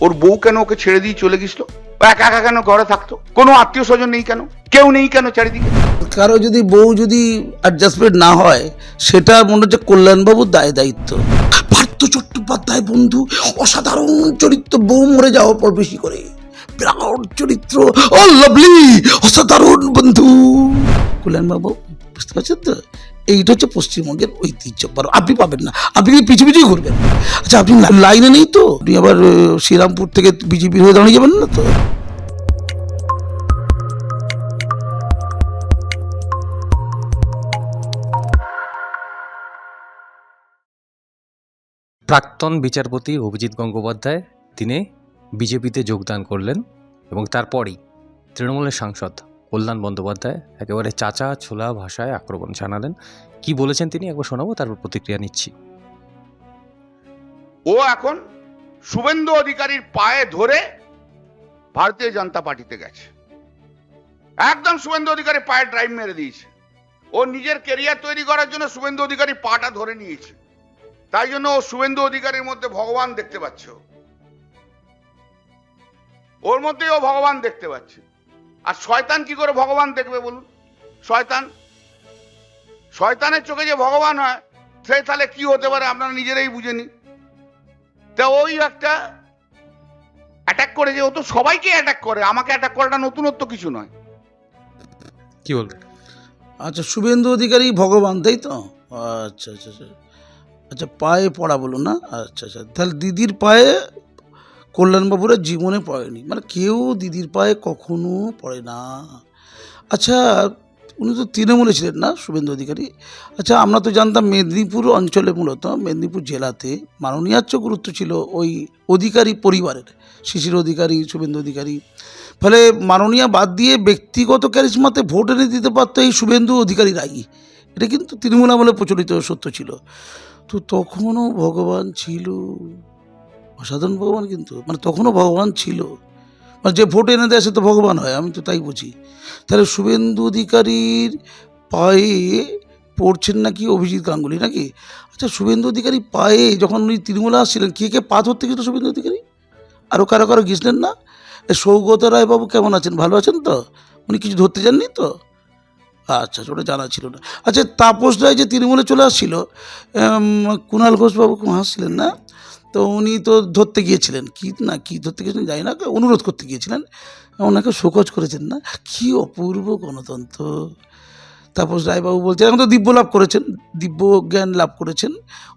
ওর বউ কেন ওকে ছেড়ে দিয়ে চলে গেছিল? একা একা কেন ঘরে থাকতো? কোনো আত্মীয় স্বজন নেই কেন? কেউ নেই কেন চারিদিকে? কারও যদি বউ যদি অ্যাডজাস্টমেন্ট না হয়, সেটা মনে হচ্ছে কল্যাণবাবুর দায় দায়িত্ব। পার্থ চট্টোপাধ্যায় বন্ধু, অসাধারণ চরিত্র, বউ মরে যাওয়ার পর বেশি করে। বিরাট চরিত্র, ও লাভলি অসাধারণ বন্ধু। কল্যাণবাবু, বুঝতে পারছেন তো? এইটা হচ্ছে পশ্চিমবঙ্গের ঐতিহ্য। বড় আপনি পাবেন না। আপনি কি পিছু পিছুই ঘুরবেন? আচ্ছা আপনি লাইনে নেই তো? আপনি আবার শ্রীরামপুর থেকে বিজেপি হয়ে দাঁড়িয়ে যাবেন না তো? প্রাক্তন বিচারপতি অভিজিৎ গঙ্গোপাধ্যায় তিনি বিজেপিতে যোগদান করলেন এবং তারপরই তৃণমূলের সাংসদ কল্যাণ বন্দ্যোপাধ্যায় একেবারে চাচা ছোলা ভাষায় আক্রমণ জানালেন। কি বলেছেন তিনি? একবার শোনাবো, তারপর প্রতিক্রিয়া নিচ্ছি। ও এখন শুভেন্দু অধিকারীর পায়ে ধরে ভারতীয় জনতা পার্টিতে গেছে। একদম শুভেন্দু অধিকারী পায়ে ড্রাইভ মেরে দিয়েছে। ও নিজের কেরিয়ার তৈরি করার জন্য শুভেন্দু অধিকারী পাটা ধরে নিয়েছে। তাই জন্য ও শুভেন্দু অধিকারীর মধ্যে ভগবান দেখতে পাচ্ছে। ওর মধ্যেই ও ভগবান দেখতে পাচ্ছে। আর শয়তান কি করে ভগবান দেখবে বলুন? শয়তান? শয়তানের চোখে যে ভগবান হয় সে তাহলে কি হতে পারে আপনারা নিজেরাই বুঝে নিন। তা ওই একটা অ্যাটাক করে যে ও তো সবাইকে অ্যাটাক করে আমাকে অ্যাটাক করাটা নতুনত্ব কিছু নয়। কি বলবেন আচ্ছা শুভেন্দু অধিকারী ভগবান তাই তো? আচ্ছা আচ্ছা আচ্ছা। আচ্ছা পায়ে পড়া বলুন না? আচ্ছা আচ্ছা। তাহলে দিদির পায়ে কল্যাণবাবুরা জীবনে পড়েনি। মানে কেউ দিদির পায়ে কখনো পড়ে না। আচ্ছা উনি তো তৃণমূলে ছিলেন না, শুভেন্দু অধিকারী। আচ্ছা আমরা তো জানতাম মেদিনীপুর অঞ্চলে মূলত, মেদিনীপুর জেলাতে মাননীয়াচ্য গুরুত্ব ছিল ওই অধিকারী পরিবারের, শিশির অধিকারী, শুভেন্দু অধিকারী। ফলে মাননীয়া বাদ দিয়ে ব্যক্তিগত ক্যারিজমাতে ভোট এনে দিতে পারত এই শুভেন্দু অধিকারীরাই এটা কিন্তু তৃণমূল আমলে প্রচলিত সত্য ছিল। তো তখনও ভগবান ছিল। অসাধারণ ভগবান কিন্তু। মানে তখনও ভগবান ছিল। মানে যে ভোট এনে দেয় সে তো ভগবান হয়, আমি তো তাই বুঝি। তাহলে শুভেন্দু অধিকারীর পায়ে পড়ছেন নাকি অভিজিৎ গাঙ্গুলি নাকি? আচ্ছা শুভেন্দু অধিকারী পায়ে যখন উনি তৃণমূলে আসছিলেন, কে কে পা ধরতে গেছিল শুভেন্দু অধিকারী? আরও কারও কারও গেছিলেন না? সৌগত রায়বাবু কেমন আছেন? ভালো আছেন তো? উনি কিছু ধরতে যাননি তো? আচ্ছা ওটা জানা ছিল না। আচ্ছা তাপস রায় যে তৃণমূলে চলে আসছিল কুণাল ঘোষবাবু হাসছিলেন না? তো উনি তো ধরতে গিয়েছিলেন। কি না, কি ধরতে গিয়েছিলেন জানি না অনুরোধ করতে গিয়েছিলেন। ওনাকে শোকজ করেছেন না। কি অপূর্ব গণতন্ত্র। তাপস রায়বাবু বলছেন, এখন তো দিব্য লাভ করেছেন, দিব্য জ্ঞান লাভ করেছেন।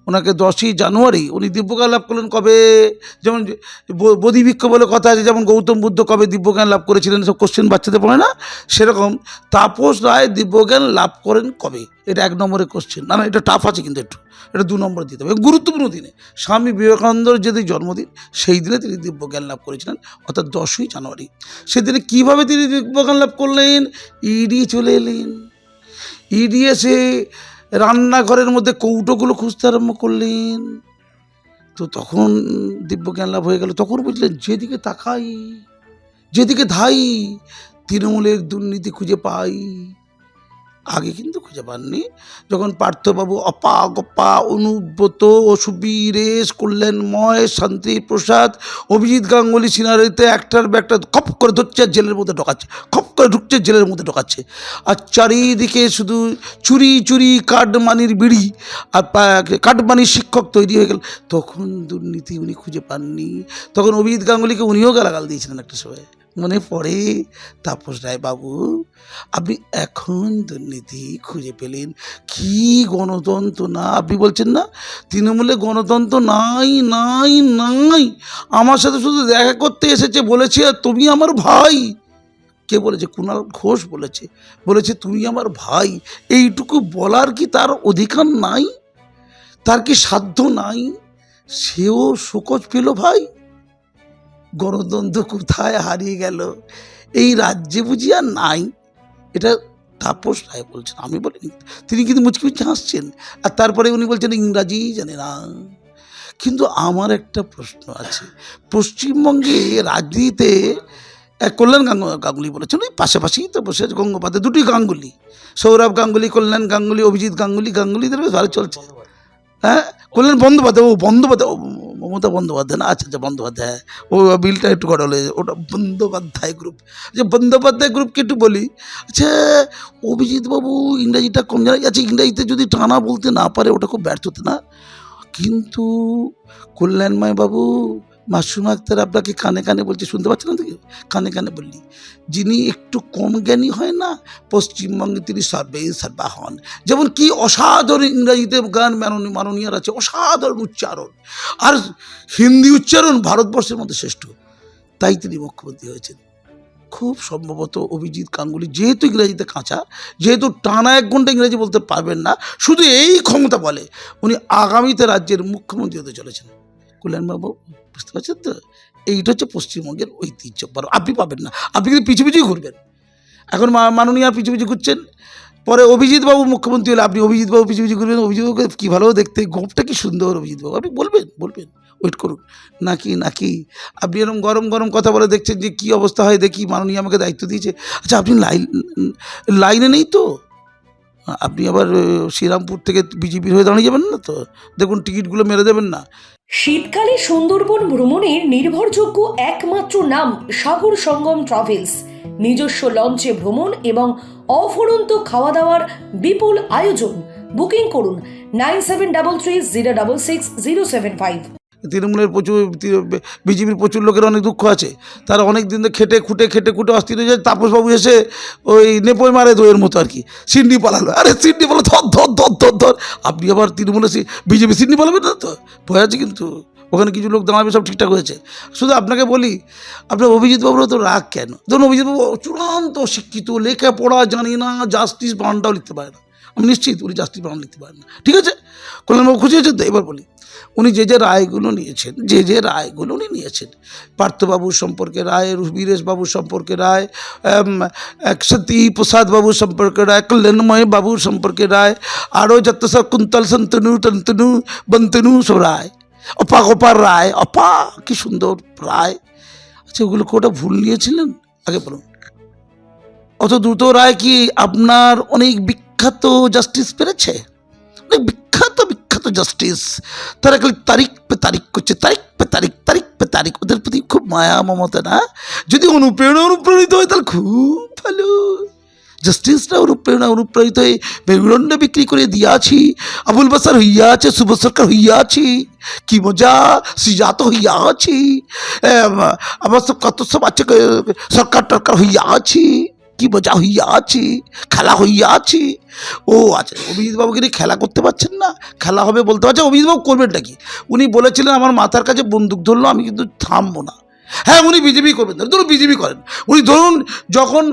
ওনাকে দশই জানুয়ারি, উনি দিব্যজ্ঞান লাভ করলেন কবে? যেমন ব- বোধিবৃক্ষ বলে কথা আছে, যেমন গৌতম বুদ্ধ কবে দিব্যজ্ঞান লাভ করেছিলেন সব কোশ্চেন বাচ্চাদের পড়ে না? সেরকম তাপস রায় দিব্যজ্ঞান লাভ করেন কবে? এটা এক নম্বরের কোশ্চেন না না, এটা টাফ আছে কিন্তু একটু। এটা দু নম্বর দিতে হবে। গুরুত্বপূর্ণ দিনে, স্বামী বিবেকানন্দর যদি জন্মদিন, সেই দিনে তিনি দিব্যজ্ঞান লাভ করেছিলেন, অর্থাৎ দশই জানুয়ারি। সেদিনে কীভাবে তিনি দিব্যজ্ঞান লাভ করলেন? ইডি চলে এলেন। ইডি সে রান্নাঘরের মধ্যে কৌটোগুলো খুঁজতে আরম্ভ করলেন। তো তখন দিব্যজ্ঞান লাভ হয়ে গেল। তখন বুঝলেন, যেদিকে তাকাই, যেদিকে ধাই, তৃণমূলের দুর্নীতি খুঁজে পাই। আগে কিন্তু খুঁজে পাননি। যখন পার্থবাবু অপা গপা অনুব্রত ও সুবীরেশ কল্যাণময় শান্তি প্রসাদ, অভিজিৎ গাঙ্গুলি সিনারিতে একটার ব্যাগটা খপ করে ধরছে আর জেলের মধ্যে ঢোকাচ্ছে, খপ করে ঢুকছে, জেলের মধ্যে ঢোকাচ্ছে। আর চারিদিকে শুধু চুরি চুরি কাঠমানির বিড়ি আর কাঠমানির শিক্ষক তৈরি হয়ে গেল। তখন দুর্নীতি উনি খুঁজে পাননি। তখন অভিজিৎ গাঙ্গুলিকে উনিও গালাগাল দিয়েছিলেন একটা সময়। মনে পড়ে। তাপস রায় বাবু, আপনি এখন দুর্নীতি খুঁজে পেলেন। কি গণতন্ত্র না, আপনি বলছেন না, তৃণমূলে গণতন্ত্র নাই নাই নাই। আমার সাথে শুধু দেখা করতে এসেছে, বলেছে তুমি আমার ভাই। কে বলেছে? কুণাল ঘোষ বলেছে। বলেছে, তুমি আমার ভাই। এইটুকু বলার কি তার অধিকার নাই? তার কি সাধ্য নাই? সেও শোকজ পেল ভাই? গণতন্ত্র কোথায় হারিয়ে গেল? এই রাজ্যে বুঝি আর নাই। এটা তাপস রায় বলছেন, আমি বলিনি। তিনি কিন্তু মুচকি মুচকি হাসছেন। আর তারপরে উনি বলছেন, ইংরাজি জানে না। কিন্তু আমার একটা প্রশ্ন আছে। পশ্চিমবঙ্গে রাজনীতিতে কল্যাণ গাঙ্গ, গাঙ্গুলি বলেছেন, ওই পাশাপাশি তো বসে আছে গঙ্গোপাধ্যায়, দুটি গাঙ্গুলি। সৌরভ গাঙ্গুলি, কল্যাণ গাঙ্গুলি, অভিজিৎ গাঙ্গুলি, গাঙ্গুলিদের বেশ ভালো চলছে। হ্যাঁ কল্যাণ বন্দ্যোপাধ্যায়, ও বন্দ্যোপাধ্যায় মমতা বন্দ্যোপাধ্যায় না? আচ্ছা আচ্ছা বন্দ্যোপাধ্যায়। ও বিলটা একটু গড়ল। ওটা বন্দ্যোপাধ্যায় গ্রুপ যে বন্দ্যোপাধ্যায় গ্রুপকে একটু বলি আচ্ছা অভিজিৎ বাবু ইংরাজিটা কম জানা আচ্ছা ইংরাজিতে যদি টানা বলতে না পারে, ওটা খুব ব্যর্থতা না? কিন্তু কল্যাণময় বাবু মাসুম আক্তার আপনাকে কানে কানে বলছে, শুনতে পাচ্ছেন না তো কানে কানে বললি। যিনি একটু কম জ্ঞানী হয় না, পশ্চিমবঙ্গে তিনি সর্বে সর্বা হন যেমন কি অসাধারণ ইংরাজিতে গান মাননীয় মাননীয়ার আছে, অসাধারণ উচ্চারণ। আর হিন্দি উচ্চারণ ভারতবর্ষের মধ্যে শ্রেষ্ঠ। তাই তিনি মুখ্যমন্ত্রী হয়েছেন। খুব সম্ভবত অভিজিৎ গাঙ্গুলি যেহেতু ইংরেজিতে কাঁচা, যেহেতু টানা এক ঘণ্টা ইংরেজি বলতে পারবেন না, শুধু এই ক্ষমতা বলে উনি আগামীতে রাজ্যের মুখ্যমন্ত্রী হতে চলেছেন। কল্যাণবাবু? বুঝতে পারছেন তো? এইটা হচ্ছে পশ্চিমবঙ্গের ঐতিহ্য। বড়, আপনি পাবেন না। আপনি কিন্তু পিছু পিছুই ঘুরবেন। এখন মাননীয় আর পিছু পিছু ঘুরছেন। পরে অভিজিৎবাবু মুখ্যমন্ত্রী হলে আপনি অভিজিৎ বাবু পিছু পিছু ঘুরবেন। অভিজিৎ বাবুকে কী ভালো দেখতে? গোপটা কি সুন্দর অভিজিৎ বাবু আপনি বলবেন বলবেন। ওয়েট করুন। নাকি নাকি? আপনি এরকম গরম গরম কথা বলে দেখছেন যে কী অবস্থা হয় দেখি। মাননীয় আমাকে দায়িত্ব দিয়েছে। আচ্ছা আপনি লাইন লাইনে নেই তো? আপনি আবার শ্রীরামপুর থেকে বিজেপির হয়ে দাঁড়িয়ে যাবেন না তো? দেখুন, টিকিটগুলো মেরে দেবেন না। শীতকালে সুন্দরবন ভ্রমণের নির্ভরযোগ্য একমাত্র নাম সাগর সঙ্গম ট্রাভেলস। নিজস্ব লঞ্চে ভ্রমণ এবং অফুরন্ত খাওয়া দাওয়ার বিপুল আয়োজন। বুকিং করুন nine seven double three zero double six zero seven five. তৃণমূলের প্রচুর বিজেপির প্রচুর লোকের অনেক দুঃখ আছে। তারা অনেক দিন ধরে খেটে খুঁটে খেটে খুঁটে অস্থির হয়ে যায়। তাপসবাবু এসে ওই নেপোয় মারে দইয়ের মতো আর কি। সিন্ডি পালালো। আরে সিন্ডি পালো ধর ধর ধর ধর ধর। আপনি আবার তৃণমূলে বিজেপি সিন্ডি পালাবেন না তো? ভয় আছে কিন্তু। ওখানে কিছু লোক দাঁড়াবে, সব ঠিকঠাক হয়েছে। শুধু আপনাকে বলি, আপনার অভিজিৎবাবুরও তো রাগ কেন? ধরুন অভিজিৎবাবু চূড়ান্ত শিক্ষিত, লেখাপড়া জানি না, জাস্টিস বাউন্ডটাও লিখতে পারে না। আমি নিশ্চিত উনি জাস্টিস বাউন্ড লিখতে পারেন না। ঠিক আছে? কল্যাণবাবু খুশি হয়েছেন তো? এবার বলি, উনি যে যে রায়গুলো নিয়েছেন, যে যে রায়গুলো উনি নিয়েছেন, পার্থবাবুর সম্পর্কে রায় বীরেশ বাবুর সম্পর্কে রায় সতী প্রসাদ বাবুর সম্পর্কে রায় কল্যাণময় বাবুর সম্পর্কে রায়, আরও যত সব কুন্তল সন্তনু টন্তনু বন্তনু সব রায়। অপা গোপার রায়, অপা, কি সুন্দর রায়। আচ্ছা ওগুলো কোটা ভুল নিয়েছিলেন? আগে বলুন। অত দ্রুত রায় কি আপনার অনেক বিখ্যাত জাস্টিস পেরেছে? অনেক বিখ্যাত বিখ্যাত জাস্টিস তারা খালি তারিখ পে তারিখ করছে, তারিখ পে তারিখ তারিখ পে তারিখ। ওদের প্রতি খুব মায়া, মমতা, না? যদি অনুপ্রেরণা অনুপ্রাণিত হয়, তাহলে খুব ভালো। জাস্টিসরা অনুপ্রেরণা, অনুপ্রাণিত হয়ে মেরুদণ্ড বিক্রি করে দিয়াছি। আবুল বাসার হইয়া আছে শুভ সরকার হইয়া আছি কি মজা, সিজাত হইয়া আছি আমার সব কত সব আছে সরকার টরকার হইয়া আছি কি মজা হইয়া আছি খেলা হইয়া আছি ও আচ্ছা অভিজিৎ বাবুকে নিয়ে খেলা করতে পারছেন না? খেলা হবে বলতে পারছে অভিজিৎ বাবু করবেনটা কি? উনি বলেছিলেন, আমার মাথার কাছে বন্দুক ধরলো, আমি কিন্তু থামবো না। হ্যাঁ উনি বিজেপি করবেন। ধরুন বিজেপি করেন। উনি ধরুন, যখন,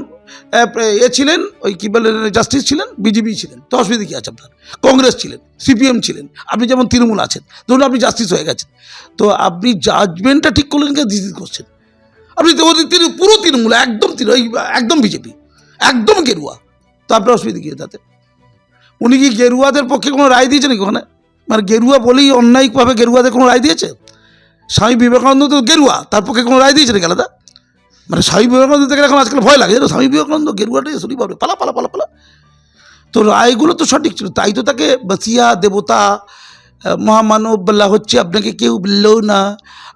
এ ছিলেন, ওই কী বলে, জাস্টিস ছিলেন? বিজেপি ছিলেন। তো অসুবিধা কী আছে আপনার? কংগ্রেস ছিলেন, সিপিএম ছিলেন। আপনি যেমন তৃণমূল আছেন, ধরুন আপনি জাস্টিস হয়ে গেছেন। তো আপনি জাজমেন্টটা ঠিক করলেন কে দিদি করছেন আপনি তো পুরো তৃণমূল, একদম একদম বিজেপি। একদম গেরুয়া। তো আপনার অসুবিধা কী তাতে? উনি কি গেরুয়াদের পক্ষে কোনো রায় দিয়েছেন নাকি ওখানে? মানে গেরুয়া বলেই অন্যায়িকভাবে গেরুয়াদের কোনো রায় দিয়েছে? স্বামী বিবেকানন্দ তো গেরুয়া, তার পক্ষে কোনো রায় দিয়েছে নাকি আলাদা? মানে স্বামী বিবেকানন্দ থেকে এখন আজকাল ভয় লাগে স্বামী বিবেকানন্দ গেরুয়াটাই শুনি পাবে পালা পালা পালা পালা। তো রায়গুলো তো সঠিক ছিল, তাই তো তাকে বাসিয়া দেবতা মহামানব বলা হচ্ছে, আপনাকে কেউ বললেও না।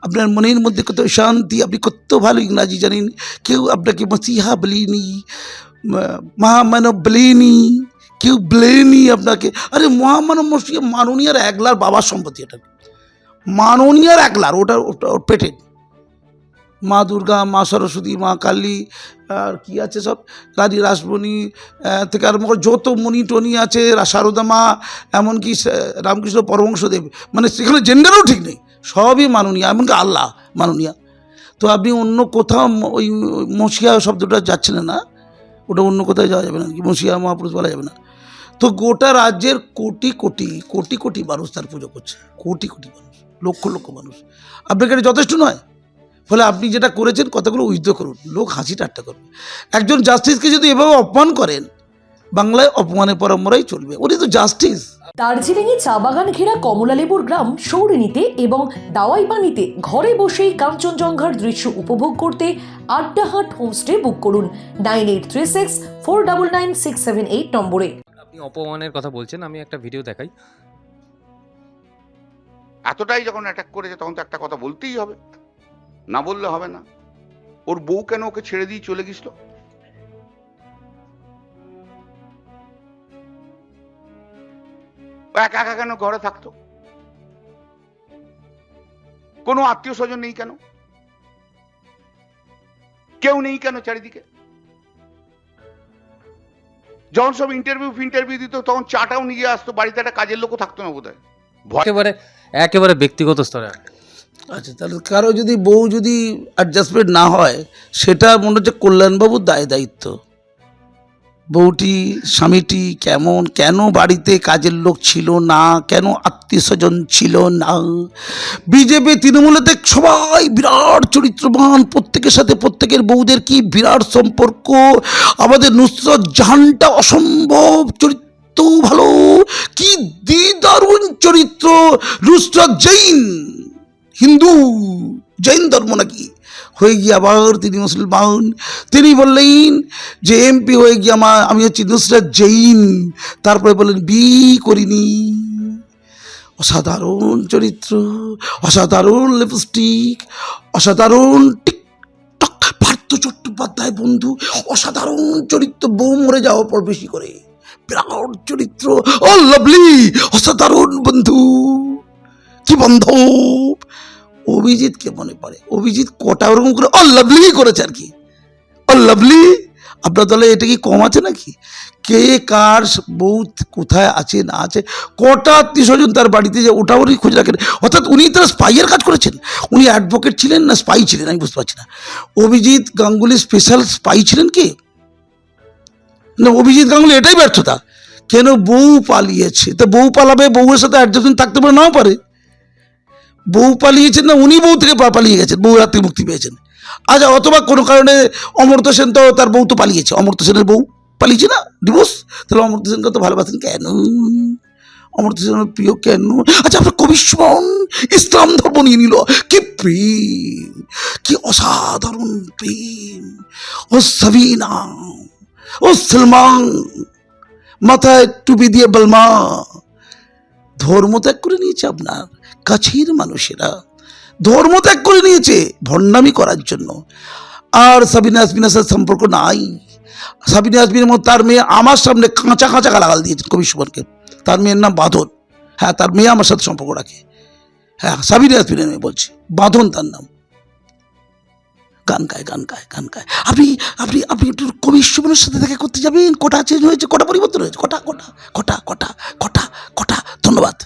আপনার মনের মধ্যে কত শান্তি, আপনি কত ভালো ইংরাজি জানেন, কেউ আপনাকে মসিহা বলিনি। মহামানব ব্লেনি কেউ ব্লেনি আপনাকে। আরে মহামানব মসিহা মাননীয়ার একলার বাবার সম্পত্তি এটা। মাননীয়ার একলার, ওটা ওটা, ওর পেটের মা দুর্গা, মা সরস্বতী, মা কালী, আর কি আছে সব? রানী রাসমণি থেকে আরম্ভ করে যত মণি টনি আছে সারদা মা, এমনকি রামকৃষ্ণ পরমংশদেব মানে সেখানে জেন্ডারও ঠিক নেই। সবই মাননীয়, এমনকি আল্লাহ মাননীয়া। তো আপনি অন্য কোথাও ওই মসিয়া শব্দটা যাচ্ছিলেন না? ওটা অন্য কোথাও যাওয়া যাবে না কি মসিয়া মহাপুরুষ বলা যাবে না। তো গোটা রাজ্যের কোটি কোটি কোটি কোটি মানুষ তার পুজো করছে, কোটি কোটি মানুষ, লক্ষ লক্ষ মানুষ। আপনার কাছে যথেষ্ট নয়? ফলে আপনি যেটা করেছেন কথাগুলো উইথ করুন, লোক হাসি ঠাট্টা করবে। একজন জাস্টিসকে যদি এভাবে অপমান করেন, বাংলায় অপমানের পরম্পরাই চলবে। উনি তো জাস্টিস দার্জিলিংয়ে চা বাগান ঘেরা কমলালেবুর গ্রাম সৌরিনীতে এবং দাওয়াই পানিতে ঘরে বসেই কাঞ্চনজঙ্ঘার দৃশ্য উপভোগ করতে আড্ডাহাট হোমস্টে বুক করুন nine eight three six four double nine six seven eight নম্বরে। আপনি অপমানের কথা বলছেন আমি একটা ভিডিও দেখাই। এতটাই যখন অ্যাটাক করেছে তখন তো একটা কথা বলতেই হবে। না বললে হবে না। ওর বউ কেন ওকে ছেড়ে দিয়ে চলে গেছিল একা একা কেন ঘরে থাকতো? কোনো আত্মীয় স্বজন নেই কেন? কেউ নেই কেন চারিদিকে? যখন সব ইন্টারভিউ ইন্টারভিউ দিত তখন চাটাও নিয়ে আসতো বাড়িতে একটা কাজের লোকও থাকতো না বোধ হয় একেবারে একেবারে ব্যক্তিগত স্তরে। আচ্ছা তাহলে কারও যদি বউ যদি অ্যাডজাস্টমেন্ট না হয় সেটা মনে হচ্ছে কল্যাণবাবুর দায় দায়িত্ব। বউটি স্বামীটি কেমন, কেন বাড়িতে কাজের লোক ছিল না, কেন আত্মীয় স্বজন ছিল না? বিজেপি তৃণমূলেতে সবাই বিরাট চরিত্রবান। প্রত্যেকের সাথে প্রত্যেকের বউদের কি বিরাট সম্পর্ক? আমাদের নুসরত জাহানটা অসম্ভব চরিত্র ভালো। কি দিদারুণ চরিত্র। নুসরত জৈন। হিন্দু। জৈন ধর্ম নাকি? হয়ে গিয়ে আবার তিনি মুসলমান। তিনি বললেন যে এমপি হয়ে গিয়ে আমার আমি হচ্ছি নুসরাত জৈন। তারপরে বললেন, বি করিনি। অসাধারণ চরিত্র, অসাধারণ লিপস্টিক অসাধারণ টিকটক। পার্থ চট্টোপাধ্যায়, বন্ধু, অসাধারণ চরিত্র, বউ মরে যাওয়ার পর বেশি করে। বিরাট চরিত্র। ও লাভলি অসাধারণ বন্ধু। কি বান্ধব অভিজিৎকে মনে পড়ে। অভিজিৎ কটা ওরকম করে ও লাভলি করেছে আর কি। ও লাভলি আপনার দলে এটা কি কম আছে নাকি? কে কার বউ কোথায় আছে, না আছে? কটা আত্মীয় স্বজন তার বাড়িতে যে ওটা উনি খুঁজে রাখেন। অর্থাৎ উনি তার স্পাইয়ের কাজ করেছেন। উনি অ্যাডভোকেট ছিলেন না স্পাই ছিলেন? আমি বুঝতে পারছি না। অভিজিৎ গাঙ্গুলি স্পেশাল স্পাই ছিলেন কি? না, অভিজিৎ গাঙ্গুলি এটাই ব্যর্থতা। কেন বউ পালিয়েছে? তো বউ পালাবে, বউয়ের সাথে অ্যাডজাস্টমেন্ট থাকতে পারে, নাও পারে। বউ পালিয়েছেন না, উনি বউ থেকে পালিয়ে গেছেন, বউ থেকে মুক্তি পেয়েছেন। আচ্ছা অথবা কোনো কারণে অমর্ত্য সেন তো তার বউ তো পালিয়েছে, অমর্ত্য সেনের বউ পালিয়েছে না? ডিভোর্স তাহলে অমর্ত্য সেনকে তো ভালোবাসেন কেন? অমর্ত্য সেনের প্রিয় কেন? আচ্ছা আপনার কবি সুমন ইসলাম ধর্ম নিয়ে নিল। কি প্রেম, কি অসাধারণ প্রেম। ও সাবিনা, ও সলমান, মাথায় টুপি দিয়ে বলমা, ধর্ম ত্যাগ করে নিয়েছে আপনার। কাছের মানুষেরা ধর্ম ত্যাগ করে নিয়েছে ভণ্ডামি করার জন্য। আর সাবিনা আসবিনার সাথে সম্পর্ক নাই। সাবিনা আসবিনের মতো তার মেয়ে আমার সামনে কাঁচা কাঁচা গালাগাল দিয়েছেন কবি সুমনকে। তার মেয়ের নাম বাঁধন। হ্যাঁ তার মেয়ে আমার সাথে সম্পর্ক রাখে। হ্যাঁ সাবিনা আসবিনের মেয়ে বলছি। বাঁধন তার নাম। গান গায় গান গায় গান গায়। আপনি আপনি আপনি একটু কবি সুমনের সাথে দেখা করতে যাবেন? কটা চেঞ্জ হয়েছে, কটা পরিবর্তন হয়েছে। কটা কটা কটা কটা কটা কটা। ধন্যবাদ।